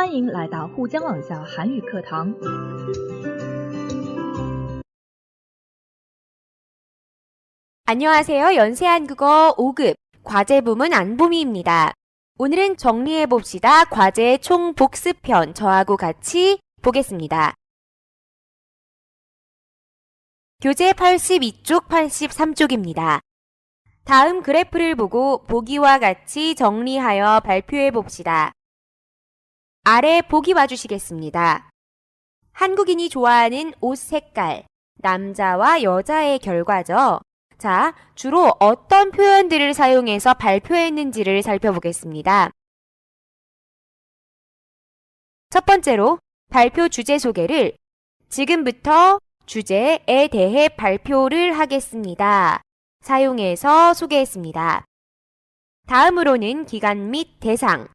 欢迎来到沪江网校韩语课堂。 안녕하세요. 연세한국어 5급 과제 부문 안보미입니다. 오늘은 정리해 봅시다. 과제 총 복습편 저하고 같이 보겠습니다. 교재 82쪽, 83쪽입니다. 다음 그래프를 보고 보기와 같이 정리하여 발표해 봅시다. 아래 보기 봐주시겠습니다. 한국인이 좋아하는 옷 색깔, 남자와 여자의 결과죠. 자, 주로 어떤 표현들을 사용해서 발표했는지를 살펴보겠습니다. 첫 번째로 발표 주제 소개를 지금부터 주제에 대해 발표를 하겠습니다. 사용해서 소개했습니다. 다음으로는 기간 및 대상.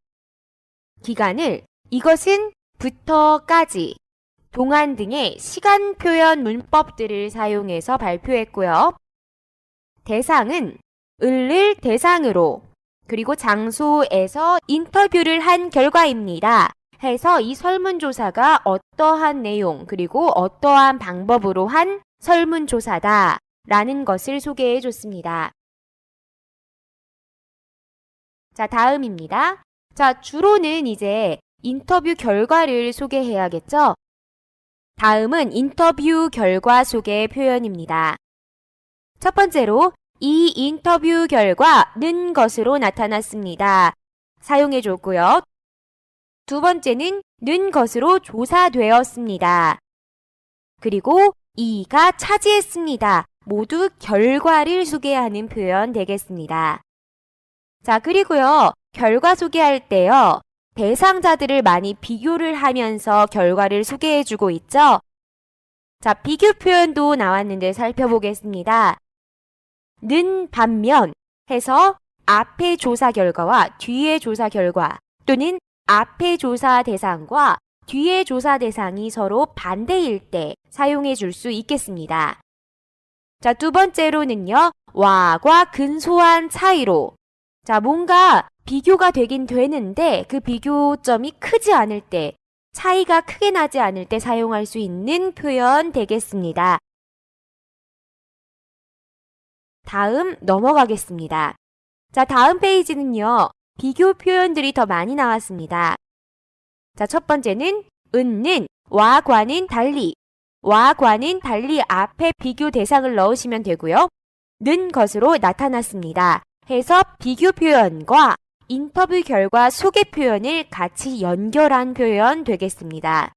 기간을 이것은 부터까지, 동안 등의 시간 표현 문법들을 사용해서 발표했고요. 대상은 을을 대상으로 그리고 장소에서 인터뷰를 한 결과입니다. 해서 이 설문조사가 어떠한 내용 그리고 어떠한 방법으로 한 설문조사다 라는 것을 소개해 줬습니다. 자, 다음입니다. 자, 주로는 이제 인터뷰 결과를 소개해야겠죠? 다음은 인터뷰 결과 소개 표현입니다. 첫 번째로 이 인터뷰 결과는 것으로 나타났습니다. 사용해 줬고요. 두 번째는 는 것으로 조사되었습니다. 그리고 이가 차지했습니다. 모두 결과를 소개하는 표현 되겠습니다. 자, 그리고요. 결과 소개할 때요. 대상자들을 많이 비교를 하면서 결과를 소개해 주고 있죠. 자, 비교 표현도 나왔는데 살펴보겠습니다. 는 반면 해서 앞의 조사 결과와 뒤의 조사 결과 또는 앞의 조사 대상과 뒤의 조사 대상이 서로 반대일 때 사용해 줄 수 있겠습니다. 자, 두 번째로는요, 와과 근소한 차이로. 자, 뭔가 비교가 되긴 되는데 그 비교점이 크지 않을 때, 차이가 크게 나지 않을 때 사용할 수 있는 표현 되겠습니다. 다음 넘어가겠습니다. 자, 다음 페이지는요. 비교 표현들이 더 많이 나왔습니다. 자, 첫 번째는 은는 와 과는 달리 와 과는 달리 앞에 비교 대상을 넣으시면 되고요. 는 것으로 나타났습니다. 해서 비교 표현과 인터뷰 결과 소개 표현을 같이 연결한 표현 되겠습니다.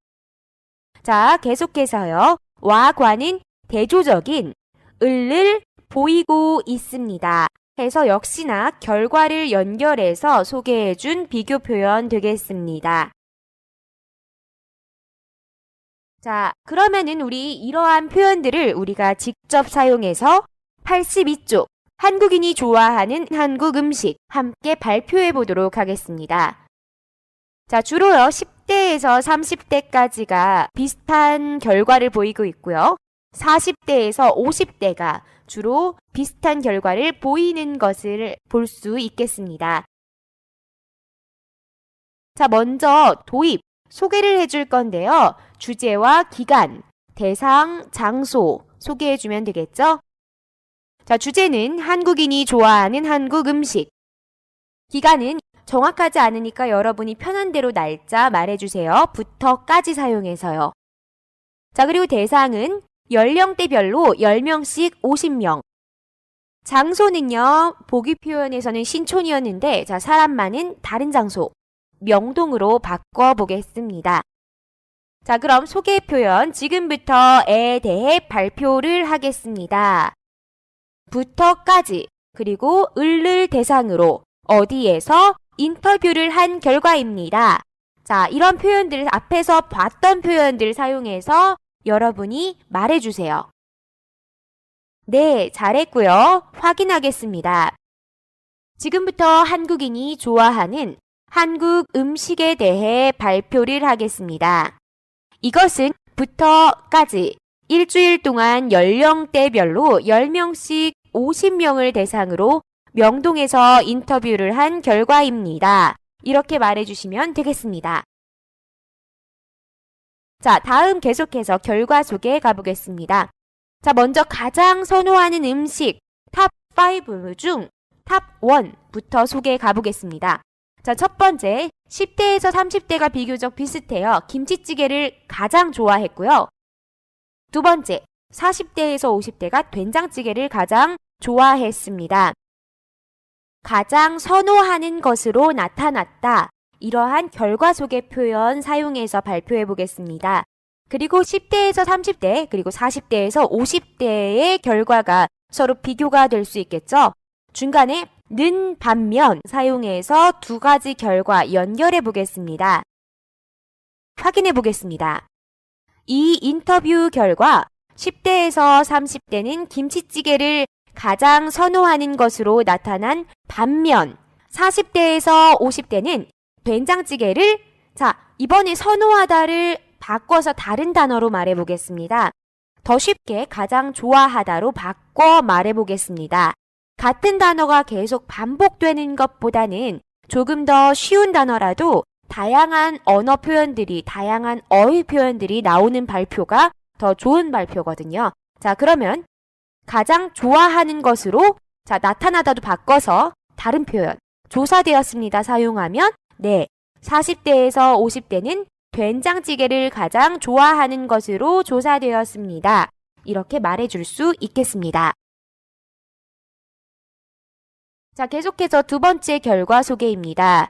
자, 계속해서요. 와 과는 대조적인 을을 보이고 있습니다. 해서 역시나 결과를 연결해서 소개해준 비교 표현 되겠습니다. 자, 그러면은 우리 이러한 표현들을 우리가 직접 사용해서 82쪽 한국인이 좋아하는 한국 음식 함께 발표해 보도록 하겠습니다. 자, 주로요 10대에서 30대까지가 비슷한 결과를 보이고 있고요. 40대에서 50대가 주로 비슷한 결과를 보이는 것을 볼 수 있겠습니다. 자, 먼저 도입, 소개를 해줄 건데요. 주제와 기간, 대상, 장소 소개해 주면 되겠죠? 자, 주제는 한국인이 좋아하는 한국 음식. 기간은 정확하지 않으니까 여러분이 편한 대로 날짜 말해주세요. 부터까지 사용해서요. 자, 그리고 대상은 연령대별로 10명씩 50명. 장소는요, 보기 표현에서는 신촌이었는데, 자, 사람 많은 다른 장소, 명동으로 바꿔보겠습니다. 자, 그럼 소개 표현 지금부터에 대해 발표를 하겠습니다. 부터까지, 그리고 을를 대상으로 어디에서 인터뷰를 한 결과입니다. 자, 이런 표현들 앞에서 봤던 표현들 사용해서 여러분이 말해주세요. 네, 잘했고요. 확인하겠습니다. 지금부터 한국인이 좋아하는 한국 음식에 대해 발표를 하겠습니다. 이것은 부터까지 일주일 동안 연령대별로 10명씩 50명을 대상으로 명동에서 인터뷰를 한 결과입니다. 이렇게 말해주시면 되겠습니다. 자, 다음 계속해서 결과 소개해 가보겠습니다. 자, 먼저 가장 선호하는 음식 탑5 중 탑 1부터 소개해 가보겠습니다. 자, 첫 번째, 10대에서 30대가 비교적 비슷해요. 김치찌개를 가장 좋아했고요. 두 번째, 40대에서 50대가 된장찌개를 가장 좋아했습니다. 가장 선호하는 것으로 나타났다. 이러한 결과 소개 표현 사용해서 발표해 보겠습니다. 그리고 10대에서 30대, 그리고 40대에서 50대의 결과가 서로 비교가 될 수 있겠죠? 중간에 는 반면 사용해서 두 가지 결과 연결해 보겠습니다. 확인해 보겠습니다. 이 인터뷰 결과 10대에서 30대는 김치찌개를 가장 선호하는 것으로 나타난 반면 40대에서 50대는 된장찌개를 자, 이번에 선호하다를 바꿔서 다른 단어로 말해 보겠습니다. 더 쉽게 가장 좋아하다로 바꿔 말해 보겠습니다. 같은 단어가 계속 반복되는 것보다는 조금 더 쉬운 단어라도 다양한 언어 표현들이, 다양한 어휘 표현들이 나오는 발표가 더 좋은 발표거든요. 자, 그러면 가장 좋아하는 것으로 자, 나타나다도 바꿔서 다른 표현 조사되었습니다. 사용하면 네. 40대에서 50대는 된장찌개를 가장 좋아하는 것으로 조사되었습니다. 이렇게 말해줄 수 있겠습니다. 자, 계속해서 두 번째 결과 소개입니다.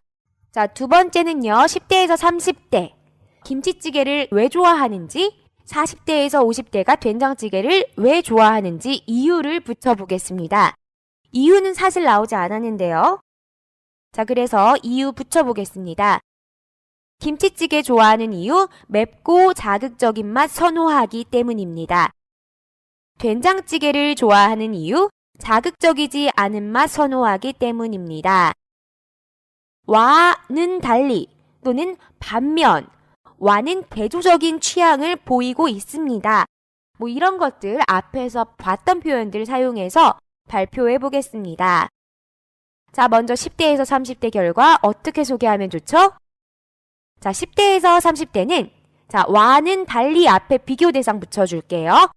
자, 두 번째는요, 10대에서 30대. 김치찌개를 왜 좋아하는지, 40대에서 50대가 된장찌개를 왜 좋아하는지 이유를 붙여보겠습니다. 이유는 사실 나오지 않았는데요. 자, 그래서 이유 붙여보겠습니다. 김치찌개 좋아하는 이유, 맵고 자극적인 맛 선호하기 때문입니다. 된장찌개를 좋아하는 이유, 자극적이지 않은 맛 선호하기 때문입니다. 와는 달리 또는 반면 와는 대조적인 취향을 보이고 있습니다. 뭐 이런 것들 앞에서 봤던 표현들 사용해서 발표해 보겠습니다. 자, 먼저 10대에서 30대 결과 어떻게 소개하면 좋죠? 자, 10대에서 30대는 자, 와는 달리 앞에 비교 대상 붙여줄게요.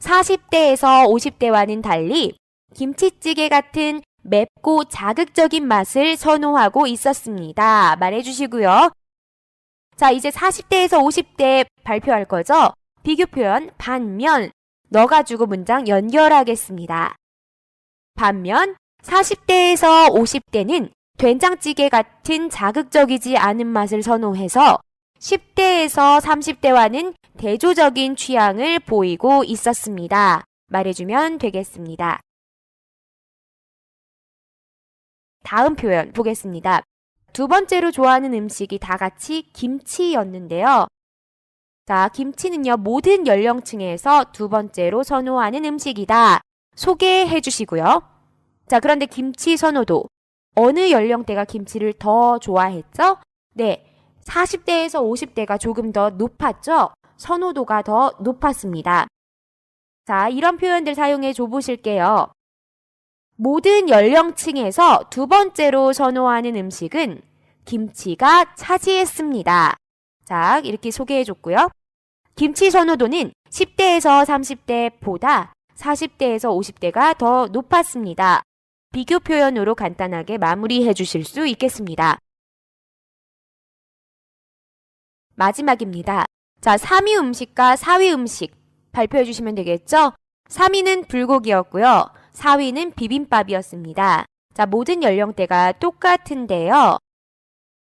40대에서 50대와는 달리 김치찌개 같은 맵고 자극적인 맛을 선호하고 있었습니다. 말해주시고요. 자, 이제 40대에서 50대 발표할 거죠? 비교 표현 반면 넣어가지고 문장 연결하겠습니다. 반면 40대에서 50대는 된장찌개 같은 자극적이지 않은 맛을 선호해서 10대에서 30대와는 대조적인 취향을 보이고 있었습니다. 말해주면 되겠습니다. 다음 표현 보겠습니다. 두 번째로 좋아하는 음식이 다 같이 김치였는데요. 자, 김치는요, 모든 연령층에서 두 번째로 선호하는 음식이다. 소개해 주시고요. 자, 그런데 김치 선호도. 어느 연령대가 김치를 더 좋아했죠? 네. 40대에서 50대가 조금 더 높았죠? 선호도가 더 높았습니다. 자, 이런 표현들 사용해 줘 보실게요. 모든 연령층에서 두 번째로 선호하는 음식은 김치가 차지했습니다. 자, 이렇게 소개해 줬고요. 김치 선호도는 10대에서 30대보다 40대에서 50대가 더 높았습니다. 비교 표현으로 간단하게 마무리해 주실 수 있겠습니다. 마지막입니다. 자, 3위 음식과 4위 음식 발표해 주시면 되겠죠? 3위는 불고기였고요. 4위는 비빔밥이었습니다. 자, 모든 연령대가 똑같은데요.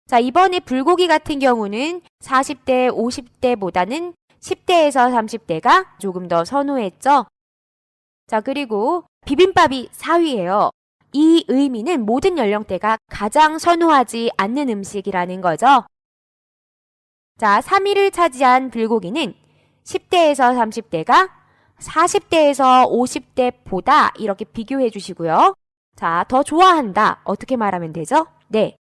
자, 이번에 불고기 같은 경우는 40대, 50대보다는 10대에서 30대가 조금 더 선호했죠. 자, 그리고 비빔밥이 4위예요. 이 의미는 모든 연령대가 가장 선호하지 않는 음식이라는 거죠. 자, 3위를 차지한 불고기는 10대에서 30대가 40대에서 50대보다 이렇게 비교해 주시고요. 자, 더 좋아한다. 어떻게 말하면 되죠? 네.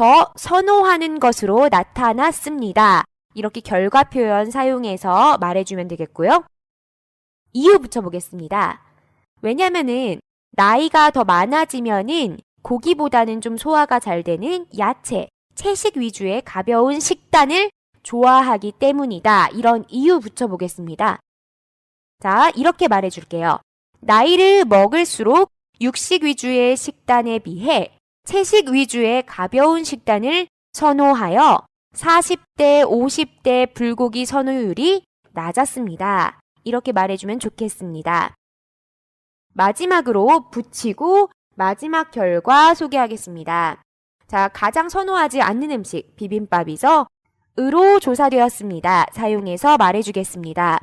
더 선호하는 것으로 나타났습니다. 이렇게 결과 표현 사용해서 말해주면 되겠고요. 이유 붙여보겠습니다. 왜냐면은 나이가 더 많아지면은 고기보다는 좀 소화가 잘 되는 야채, 채식 위주의 가벼운 식단을 좋아하기 때문이다. 이런 이유 붙여보겠습니다. 자, 이렇게 말해줄게요. 나이를 먹을수록 육식 위주의 식단에 비해 채식 위주의 가벼운 식단을 선호하여 40대, 50대 불고기 선호율이 낮았습니다. 이렇게 말해주면 좋겠습니다. 마지막으로 붙이고 마지막 결과 소개하겠습니다. 자, 가장 선호하지 않는 음식, 비빔밥이죠? 으로 조사되었습니다. 사용해서 말해주겠습니다.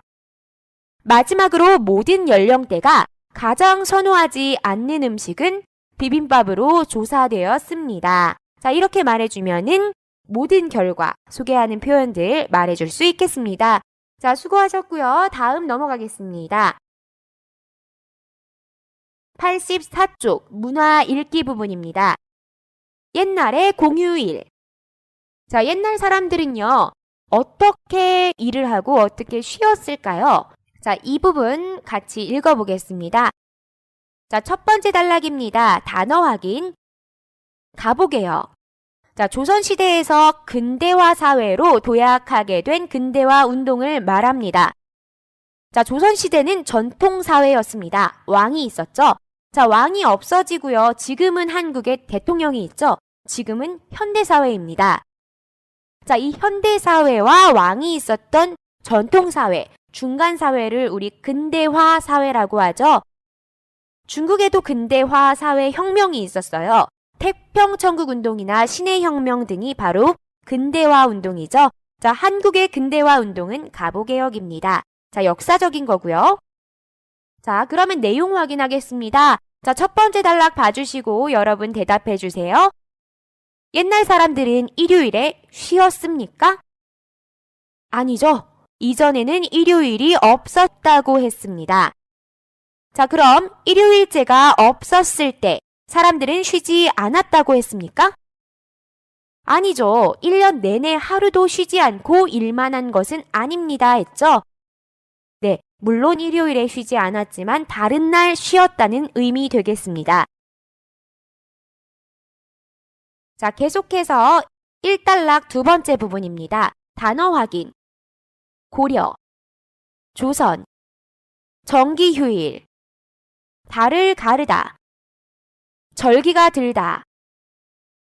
마지막으로 모든 연령대가 가장 선호하지 않는 음식은 비빔밥으로 조사되었습니다. 자, 이렇게 말해주면은 모든 결과 소개하는 표현들 말해줄 수 있겠습니다. 자, 수고하셨고요. 다음 넘어가겠습니다. 84쪽 문화 읽기 부분입니다. 옛날의 공휴일. 자, 옛날 사람들은요, 어떻게 일을 하고 어떻게 쉬었을까요? 자, 이 부분 같이 읽어보겠습니다. 자, 첫 번째 단락입니다. 단어 확인. 가보게요. 자, 조선시대에서 근대화 사회로 도약하게 된 근대화 운동을 말합니다. 자, 조선시대는 전통사회였습니다. 왕이 있었죠? 자, 왕이 없어지고요. 지금은 한국에 대통령이 있죠? 지금은 현대사회입니다. 자, 이 현대사회와 왕이 있었던 전통사회, 중간사회를 우리 근대화 사회라고 하죠. 중국에도 근대화 사회 혁명이 있었어요. 태평천국 운동이나 신의 혁명 등이 바로 근대화 운동이죠. 자, 한국의 근대화 운동은 가보개혁입니다. 자, 역사적인 거고요. 자, 그러면 내용 확인하겠습니다. 자, 첫 번째 단락 봐주시고 여러분 대답해 주세요. 옛날 사람들은 일요일에 쉬었습니까? 아니죠. 이전에는 일요일이 없었다고 했습니다. 자, 그럼 일요일제가 없었을 때 사람들은 쉬지 않았다고 했습니까? 아니죠. 1년 내내 하루도 쉬지 않고 일만 한 것은 아닙니다. 했죠? 네, 물론 일요일에 쉬지 않았지만 다른 날 쉬었다는 의미 되겠습니다. 자, 계속해서 1단락 두 번째 부분입니다. 단어 확인. 고려, 조선, 정기휴일, 달을 가르다, 절기가 들다.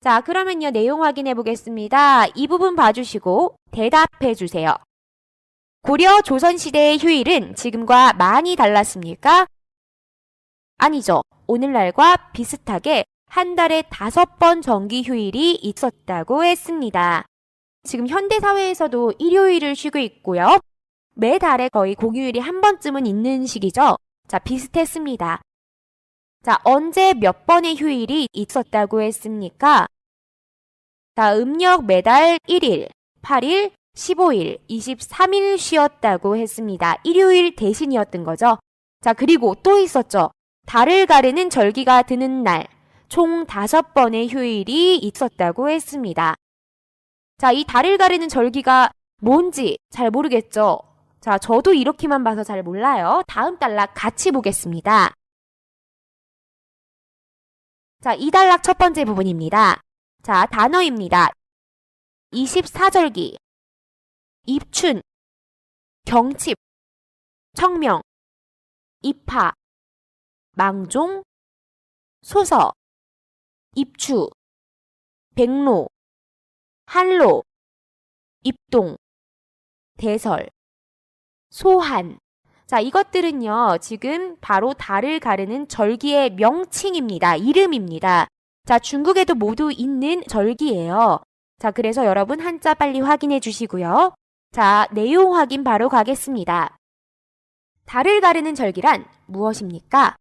자, 그러면요, 내용 확인해 보겠습니다. 이 부분 봐주시고 대답해 주세요. 고려 조선시대의 휴일은 지금과 많이 달랐습니까? 아니죠. 오늘날과 비슷하게 한 달에 다섯 번 정기 휴일이 있었다고 했습니다. 지금 현대사회에서도 일요일을 쉬고 있고요. 매달에 거의 공휴일이 한 번쯤은 있는 시기죠. 자, 비슷했습니다. 자, 언제 몇 번의 휴일이 있었다고 했습니까? 자, 음력 매달 1일, 8일, 15일, 23일 쉬었다고 했습니다. 일요일 대신이었던 거죠. 자, 그리고 또 있었죠. 달을 가르는 절기가 드는 날, 총 다섯 번의 휴일이 있었다고 했습니다. 자, 이 달을 가르는 절기가 뭔지 잘 모르겠죠? 자, 저도 이렇게만 봐서 잘 몰라요. 다음 단락 같이 보겠습니다. 자, 이 단락 첫 번째 부분입니다. 자, 단어입니다. 24절기, 입춘, 경칩, 청명, 입하, 망종, 소서, 입추, 백로, 한로, 입동, 대설, 소한. 자, 이것들은요, 지금 바로 달을 가르는 절기의 명칭입니다. 이름입니다. 자, 중국에도 모두 있는 절기예요. 자, 그래서 여러분 한자 빨리 확인해 주시고요. 자, 내용 확인 바로 가겠습니다. 달을 가르는 절기란 무엇입니까?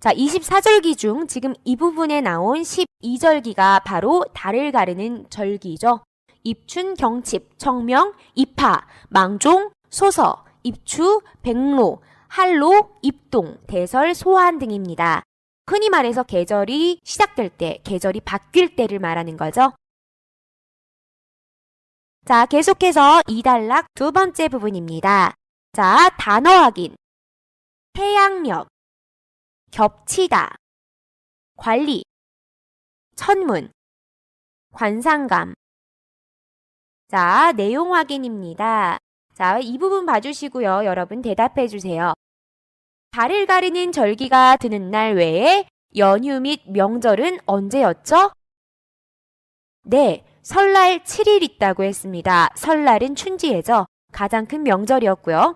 자, 24절기 중 지금 이 부분에 나온 12절기가 바로 달을 가르는 절기죠. 입춘, 경칩, 청명, 입하, 망종, 소서, 입추, 백로, 한로, 입동, 대설, 소환 등입니다. 흔히 말해서 계절이 시작될 때, 계절이 바뀔 때를 말하는 거죠. 자, 계속해서 이단락 두 번째 부분입니다. 자, 단어 확인. 태양력, 겹치다, 관리, 천문, 관상감, 자, 내용 확인입니다. 자, 이 부분 봐주시고요. 여러분 대답해 주세요. 달을 가리는 절기가 드는 날 외에 연휴 및 명절은 언제였죠? 네, 설날 7일 있다고 했습니다. 설날은 춘지예죠. 가장 큰 명절이었고요.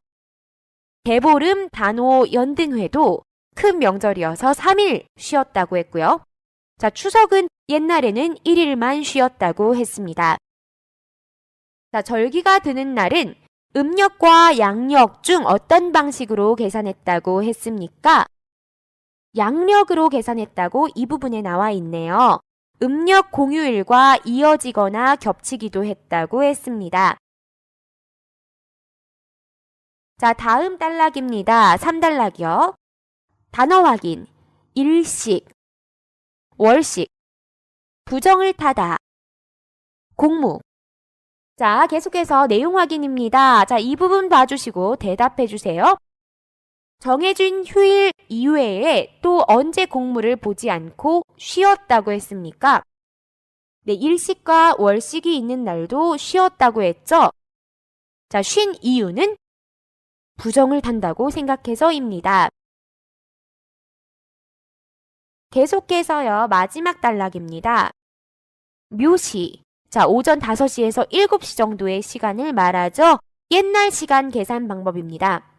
대보름, 단오, 연등회도 큰 명절이어서 3일 쉬었다고 했고요. 자, 추석은 옛날에는 1일만 쉬었다고 했습니다. 자, 절기가 드는 날은 음력과 양력 중 어떤 방식으로 계산했다고 했습니까? 양력으로 계산했다고 이 부분에 나와 있네요. 음력 공휴일과 이어지거나 겹치기도 했다고 했습니다. 자, 다음 단락입니다. 3단락이요. 단어 확인. 일식, 월식, 부정을 타다, 공무. 자, 계속해서 내용 확인입니다. 자, 이 부분 봐주시고 대답해 주세요. 정해진 휴일 이외에 또 언제 공무를 보지 않고 쉬었다고 했습니까? 네, 일식과 월식이 있는 날도 쉬었다고 했죠? 자, 쉰 이유는 부정을 탄다고 생각해서입니다. 계속해서요, 마지막 단락입니다. 묘시. 자, 오전 5시에서 7시 정도의 시간을 말하죠. 옛날 시간 계산 방법입니다.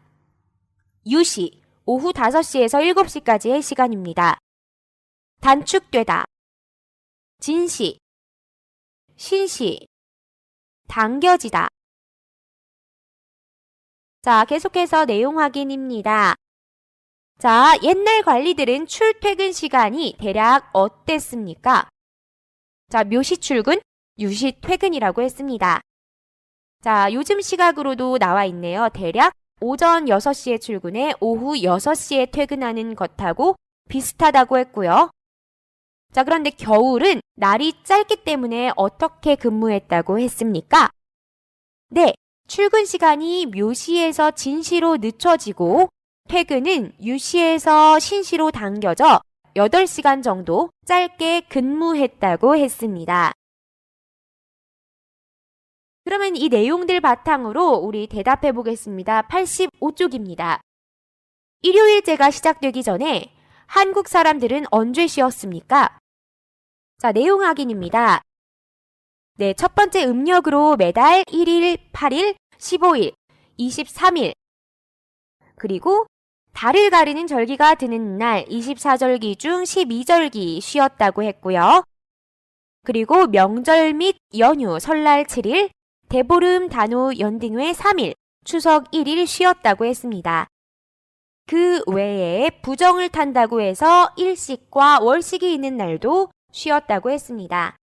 유시. 오후 5시에서 7시까지의 시간입니다. 단축되다. 진시. 신시. 당겨지다. 자, 계속해서 내용 확인입니다. 자, 옛날 관리들은 출퇴근 시간이 대략 어땠습니까? 자, 묘시 출근, 유시 퇴근이라고 했습니다. 자, 요즘 시각으로도 나와 있네요. 대략 오전 6시에 출근해 오후 6시에 퇴근하는 것하고 비슷하다고 했고요. 자, 그런데 겨울은 날이 짧기 때문에 어떻게 근무했다고 했습니까? 네, 출근 시간이 묘시에서 진시로 늦춰지고 퇴근은 유시에서 신시로 당겨져 8시간 정도 짧게 근무했다고 했습니다. 그러면 이 내용들 바탕으로 우리 대답해 보겠습니다. 85쪽입니다. 일요일제가 시작되기 전에 한국 사람들은 언제 쉬었습니까? 자, 내용 확인입니다. 네, 첫 번째 음력으로 매달 1일, 8일, 15일, 23일, 그리고 달을 가리는 절기가 드는 날 24절기 중 12절기 쉬었다고 했고요. 그리고 명절 및 연휴 설날 7일, 대보름 단오 연등회 3일, 추석 1일 쉬었다고 했습니다. 그 외에 부정을 탄다고 해서 일식과 월식이 있는 날도 쉬었다고 했습니다.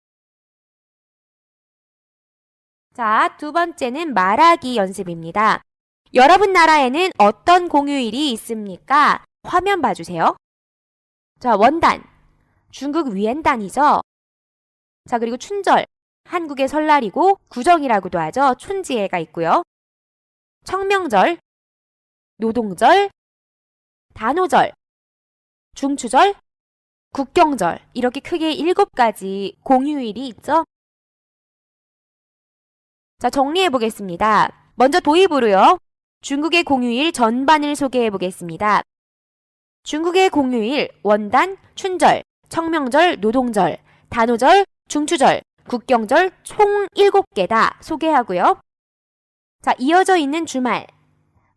자, 두 번째는 말하기 연습입니다. 여러분 나라에는 어떤 공휴일이 있습니까? 화면 봐주세요. 자, 원단. 중국 위엔단이죠. 자, 그리고 춘절. 한국의 설날이고 구정이라고도 하죠. 춘지해가 있고요. 청명절, 노동절, 단오절, 중추절, 국경절 이렇게 크게 일곱 가지 공휴일이 있죠. 자, 정리해 보겠습니다. 먼저 도입으로요. 중국의 공휴일 전반을 소개해 보겠습니다. 중국의 공휴일 원단, 춘절, 청명절, 노동절, 단오절, 중추절, 국경절 총 7개다 소개하고요. 자, 이어져 있는 주말.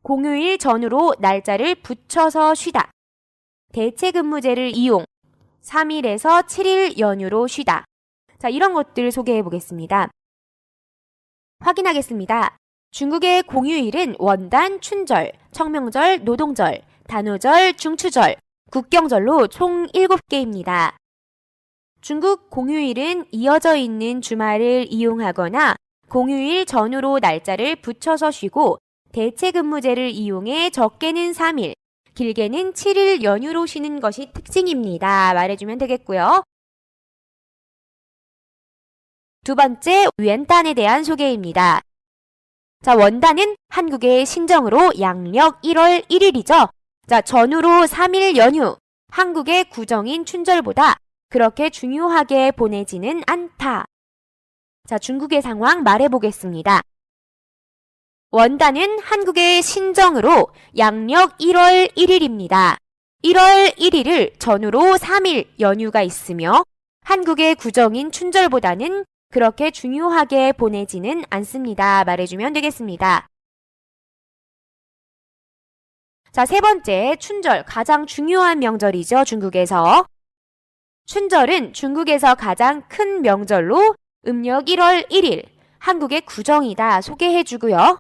공휴일 전후로 날짜를 붙여서 쉬다. 대체 근무제를 이용. 3일에서 7일 연휴로 쉬다. 자, 이런 것들 소개해 보겠습니다. 확인하겠습니다. 중국의 공휴일은 원단, 춘절, 청명절, 노동절, 단오절, 중추절, 국경절로 총 7개입니다. 중국 공휴일은 이어져 있는 주말을 이용하거나 공휴일 전후로 날짜를 붙여서 쉬고 대체 근무제를 이용해 적게는 3일, 길게는 7일 연휴로 쉬는 것이 특징입니다. 말해주면 되겠고요. 두 번째, 웬단에 대한 소개입니다. 자, 원단은 한국의 신정으로 양력 1월 1일이죠. 자, 전후로 3일 연휴. 한국의 구정인 춘절보다 그렇게 중요하게 보내지는 않다. 자, 중국의 상황 말해보겠습니다. 원단은 한국의 신정으로 양력 1월 1일입니다. 1월 1일을 전후로 3일 연휴가 있으며 한국의 구정인 춘절보다는 그렇게 중요하게 보내지는 않습니다. 말해주면 되겠습니다. 자, 세 번째, 춘절. 가장 중요한 명절이죠, 중국에서. 춘절은 중국에서 가장 큰 명절로 음력 1월 1일, 한국의 구정이다 소개해 주고요.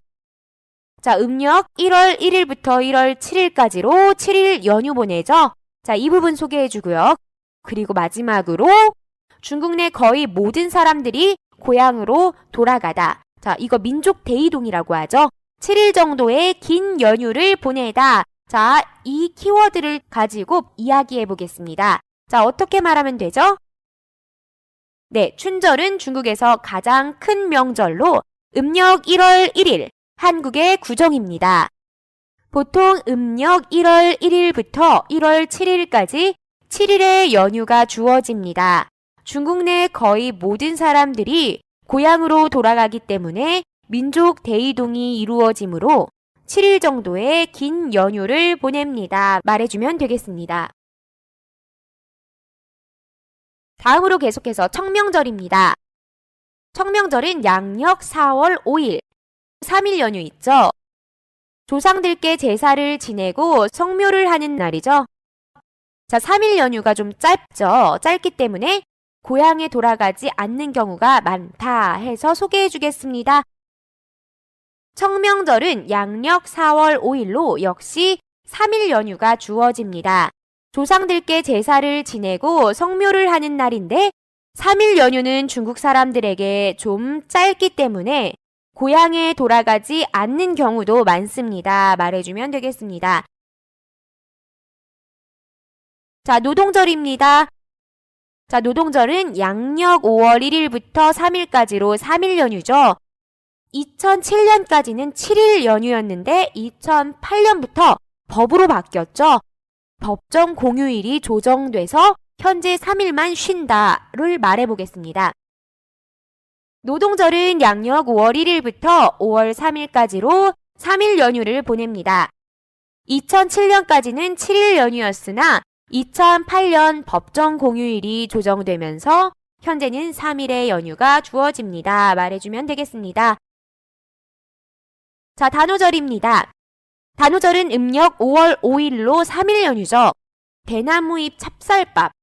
자, 음력 1월 1일부터 1월 7일까지로 7일 연휴 보내죠. 자, 이 부분 소개해 주고요. 그리고 마지막으로 중국 내 거의 모든 사람들이 고향으로 돌아가다. 자, 이거 민족 대이동이라고 하죠. 7일 정도의 긴 연휴를 보내다. 자, 이 키워드를 가지고 이야기해 보겠습니다. 자, 어떻게 말하면 되죠? 네, 춘절은 중국에서 가장 큰 명절로 음력 1월 1일, 한국의 구정입니다. 보통 음력 1월 1일부터 1월 7일까지 7일의 연휴가 주어집니다. 중국 내 거의 모든 사람들이 고향으로 돌아가기 때문에 민족 대이동이 이루어지므로 7일 정도의 긴 연휴를 보냅니다. 말해주면 되겠습니다. 다음으로 계속해서 청명절입니다. 청명절은 양력 4월 5일, 3일 연휴 있죠? 조상들께 제사를 지내고 성묘를 하는 날이죠. 자, 3일 연휴가 좀 짧죠? 짧기 때문에 고향에 돌아가지 않는 경우가 많다 해서 소개해 주겠습니다. 청명절은 양력 4월 5일로 역시 3일 연휴가 주어집니다. 조상들께 제사를 지내고 성묘를 하는 날인데 3일 연휴는 중국 사람들에게 좀 짧기 때문에 고향에 돌아가지 않는 경우도 많습니다. 말해주면 되겠습니다. 자, 노동절입니다. 자, 노동절은 양력 5월 1일부터 3일까지로 3일 연휴죠. 2007년까지는 7일 연휴였는데 2008년부터 법으로 바뀌었죠. 법정 공휴일이 조정돼서 현재 3일만 쉰다를 말해보겠습니다. 노동절은 양력 5월 1일부터 5월 3일까지로 3일 연휴를 보냅니다. 2007년까지는 7일 연휴였으나 2008년 법정 공휴일이 조정되면서 현재는 3일의 연휴가 주어집니다. 말해주면 되겠습니다. 자, 단오절입니다. 단오절은 음력 5월 5일로 3일 연휴죠. 대나무잎 찹쌀밥.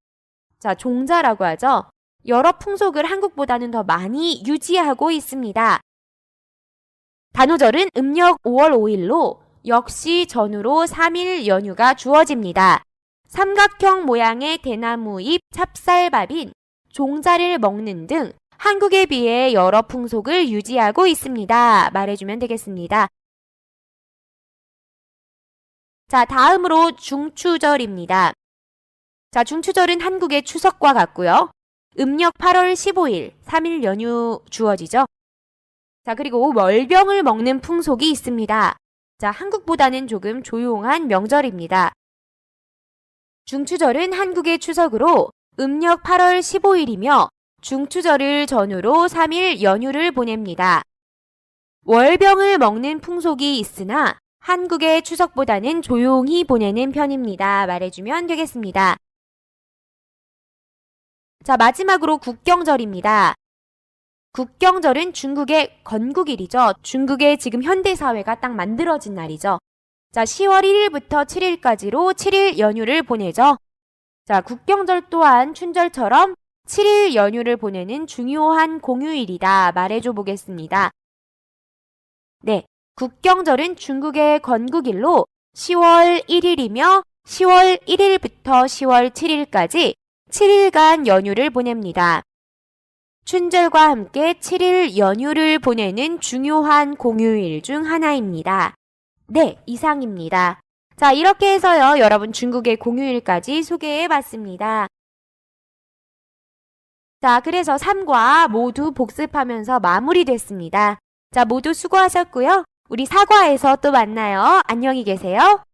자, 종자라고 하죠. 여러 풍속을 한국보다는 더 많이 유지하고 있습니다. 단오절은 음력 5월 5일로 역시 전후로 3일 연휴가 주어집니다. 삼각형 모양의 대나무잎 찹쌀밥인 종자를 먹는 등 한국에 비해 여러 풍속을 유지하고 있습니다. 말해주면 되겠습니다. 자, 다음으로 중추절입니다. 자, 중추절은 한국의 추석과 같고요. 음력 8월 15일, 3일 연휴 주어지죠. 자, 그리고 월병을 먹는 풍속이 있습니다. 자, 한국보다는 조금 조용한 명절입니다. 중추절은 한국의 추석으로 음력 8월 15일이며 중추절을 전후로 3일 연휴를 보냅니다. 월병을 먹는 풍속이 있으나 한국의 추석보다는 조용히 보내는 편입니다. 말해주면 되겠습니다. 자, 마지막으로 국경절입니다. 국경절은 중국의 건국일이죠. 중국의 지금 현대사회가 딱 만들어진 날이죠. 자, 10월 1일부터 7일까지로 7일 연휴를 보내죠. 자, 국경절 또한 춘절처럼 7일 연휴를 보내는 중요한 공휴일이다 말해줘 보겠습니다. 네, 국경절은 중국의 건국일로 10월 1일이며 10월 1일부터 10월 7일까지 7일간 연휴를 보냅니다. 춘절과 함께 7일 연휴를 보내는 중요한 공휴일 중 하나입니다. 네, 이상입니다. 자, 이렇게 해서요, 여러분 중국의 공휴일까지 소개해 봤습니다. 자, 그래서 3과 모두 복습하면서 마무리됐습니다. 자, 모두 수고하셨고요. 우리 사과에서 또 만나요. 안녕히 계세요.